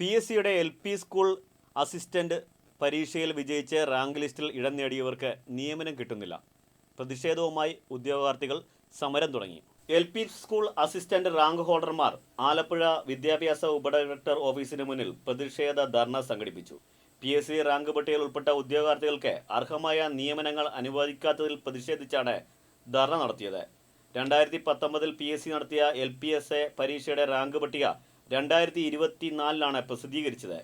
P S സിയുടെ L P school assistant പരീക്ഷയിൽ വിജയിച്ച് റാങ്ക് ലിസ്റ്റിൽ ഇടം നേടിയവർക്ക് നിയമനം കിട്ടുന്നില്ല. പ്രതിഷേധവുമായി ഉദ്യോഗാർത്ഥികൾ സമരം തുടങ്ങി. L P school assistant rank ഹോൾഡർമാർ Alappuzha വിദ്യാഭ്യാസ ഉപഡയറക്ടർ ഓഫീസിന് മുന്നിൽ പ്രതിഷേധ ധർണ സംഘടിപ്പിച്ചു. പി എസ് സി റാങ്ക് പട്ടികയിൽ ഉൾപ്പെട്ട ഉദ്യോഗാർത്ഥികൾക്ക് അർഹമായ നിയമനങ്ങൾ അനുവദിക്കാത്തതിൽ പ്രതിഷേധിച്ചാണ് ധർണ നടത്തിയത്. രണ്ടായിരത്തി പത്തൊമ്പതിൽ പി എസ് സി നടത്തിയ എൽ പി എസ് എ പരീക്ഷയുടെ റാങ്ക് പട്ടിക രണ്ടായിരത്തി ഇരുപത്തി നാലിലാണ് പ്രസിദ്ധീകരിച്ചത്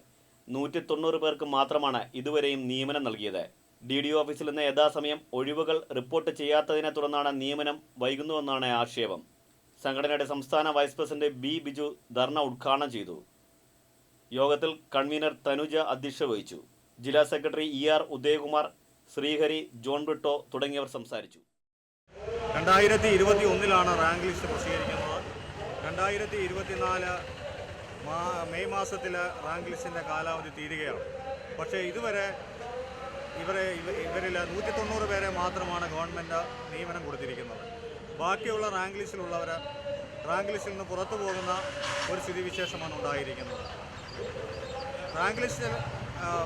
നൂറ്റി തൊണ്ണൂറ് പേർക്ക് മാത്രമാണ് ഇതുവരെയും നിയമനം നൽകിയത്. ഡി ഡി ഓഫീസിൽ നിന്ന് യഥാസമയം ഒഴിവുകൾ റിപ്പോർട്ട് ചെയ്യാത്തതിനെ തുടർന്നാണ് നിയമനം വൈകുന്നുവെന്നാണ് ആക്ഷേപം. സംഘടനയുടെ സംസ്ഥാന വൈസ് പ്രസിഡന്റ് ബി ബിജു ധർണ ഉദ്ഘാടനം ചെയ്തു. യോഗത്തിൽ കൺവീനർ തനുജ അധ്യക്ഷ വഹിച്ചു. ജില്ലാ secretary E R Udayakumar Sreehari John Britto തുടങ്ങിയവർ സംസാരിച്ചു. രണ്ടായിരത്തി ഇരുപത്തി ഒന്നിലാണ് റാങ്ക് ലിസ്റ്റ് പ്രസിദ്ധീകരിക്കുന്നത്. രണ്ടായിരത്തി ഇരുപത്തിനാല് മെയ് മാസത്തിൽ റാങ്ക് ലിസ്റ്റിന്റെ കാലാവധി തീരുകയാണ്. പക്ഷേ ഇതുവരെ ഇവരെ ഇവ- ഇവരിൽ നൂറ്റി തൊണ്ണൂറ് പേരെ മാത്രമാണ് ഗവൺമെന്റ് നിയമനം കൊടുത്തിരിക്കുന്നത്. ബാക്കിയുള്ള റാങ്ക് ലിസ്റ്റിലുള്ളവർ റാങ്ക് ലിസ്റ്റിൽ നിന്ന് പുറത്തു പോകുന്ന ഒരു സ്ഥിതിവിശേഷമാണ് ഉണ്ടായിരിക്കുന്നത്. റാങ്ക് ലിസ്റ്റിൽ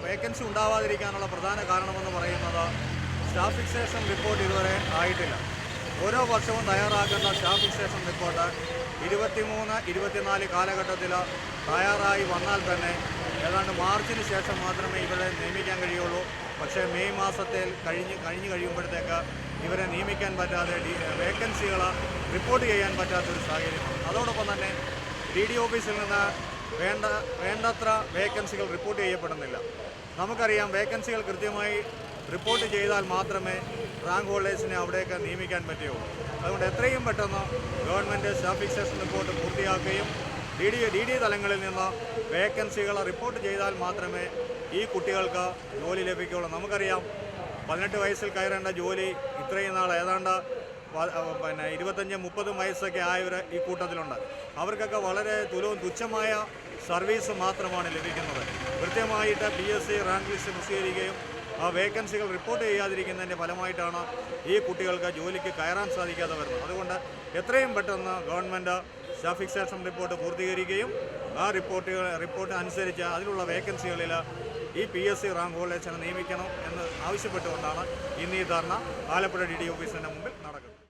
വേക്കൻസി ഉണ്ടാവാതിരിക്കാനുള്ള പ്രധാന കാരണമെന്ന് പറയുന്നത് സ്റ്റാഫ് ഫിക്സേഷൻ റിപ്പോർട്ട് ഇതുവരെ ആയിട്ടില്ല. ഓരോ വർഷവും തയ്യാറാക്കുന്ന സ്റ്റാഫ് സ്റ്റേഷൻ റിപ്പോർട്ട്. ഇരുപത്തിമൂന്ന് ഇരുപത്തിനാല് കാലഘട്ടത്തിൽ തയ്യാറായി വന്നാൽ തന്നെ ഏതാണ്ട് മാർച്ചിന് ശേഷം മാത്രമേ ഇവരെ നിയമിക്കാൻ കഴിയുള്ളൂ. പക്ഷേ മെയ് മാസത്തിൽ കഴിഞ്ഞ് കഴിഞ്ഞ് കഴിയുമ്പോഴത്തേക്ക് ഇവരെ നിയമിക്കാൻ പറ്റാതെ വേക്കൻസികൾ റിപ്പോർട്ട് ചെയ്യാൻ പറ്റാത്തൊരു സാഹചര്യമാണ്. അതോടൊപ്പം തന്നെ ഡി ഡി ഓഫീസിൽ നിന്ന് വേണ്ട വേണ്ടത്ര വേക്കൻസികൾ റിപ്പോർട്ട് ചെയ്യപ്പെടുന്നില്ല. നമുക്കറിയാം വേക്കൻസികൾ കൃത്യമായി റിപ്പോർട്ട് ചെയ്താൽ മാത്രമേ റാങ്ക് ഹോൾഡേഴ്സിനെ അവിടേക്ക് നിയമിക്കാൻ പറ്റുകയുള്ളൂ. അതുകൊണ്ട് എത്രയും പെട്ടെന്ന് ഗവൺമെന്റ് സ്റ്റാഫ് ഫിക്സേഷൻ റിപ്പോർട്ട് പൂർത്തിയാക്കുകയും ഡി ഡി ഡി ഡി തലങ്ങളിൽ നിന്ന് വേക്കൻസികൾ റിപ്പോർട്ട് ചെയ്താൽ മാത്രമേ ഈ കുട്ടികൾക്ക് ജോലി ലഭിക്കുകയുള്ളൂ. നമുക്കറിയാം പതിനെട്ട് വയസ്സിൽ കയറേണ്ട ജോലി ഇത്രയും നാൾ ഏതാണ്ട് പിന്നെ ഇരുപത്തഞ്ച് മുപ്പതും വയസ്സൊക്കെ ആയവർ ഈ കൂട്ടത്തിലുണ്ട്. അവർക്കൊക്കെ വളരെ തുലവും തുച്ഛമായ സർവീസ് മാത്രമാണ് ലഭിക്കുന്നത്. കൃത്യമായിട്ട് P S C rank list പ്രസിദ്ധീകരിക്കുകയും ആ വേക്കൻസികൾ റിപ്പോർട്ട് ചെയ്യാതിരിക്കുന്നതിന്റെ ഫലമായിട്ടാണ് ഈ കുട്ടികൾക്ക് ജോലിക്ക് കയറാൻ സാധിക്കാതെ വരുന്നത്. അതുകൊണ്ട് എത്രയും പെട്ടെന്ന് ഗവൺമെന്റ് സ്റ്റാഫ് ഫിക്സേഷൻ റിപ്പോർട്ട് പൂർത്തീകരിക്കുകയും ആ റിപ്പോർട്ടുകൾ റിപ്പോർട്ട് അനുസരിച്ച് അതിലുള്ള വേക്കൻസികളിൽ ഈ പി എസ് സി റാങ്ക് ഹോൾഡേഴ്സിനെ നിയമിക്കണം എന്ന് ആവശ്യപ്പെട്ടുകൊണ്ടാണ് ഇന്ന് ഈ ധർണ ആലപ്പുഴ ഡി ഡി ഓഫീസിന്റെ മുമ്പിൽ നടത്തുന്നത്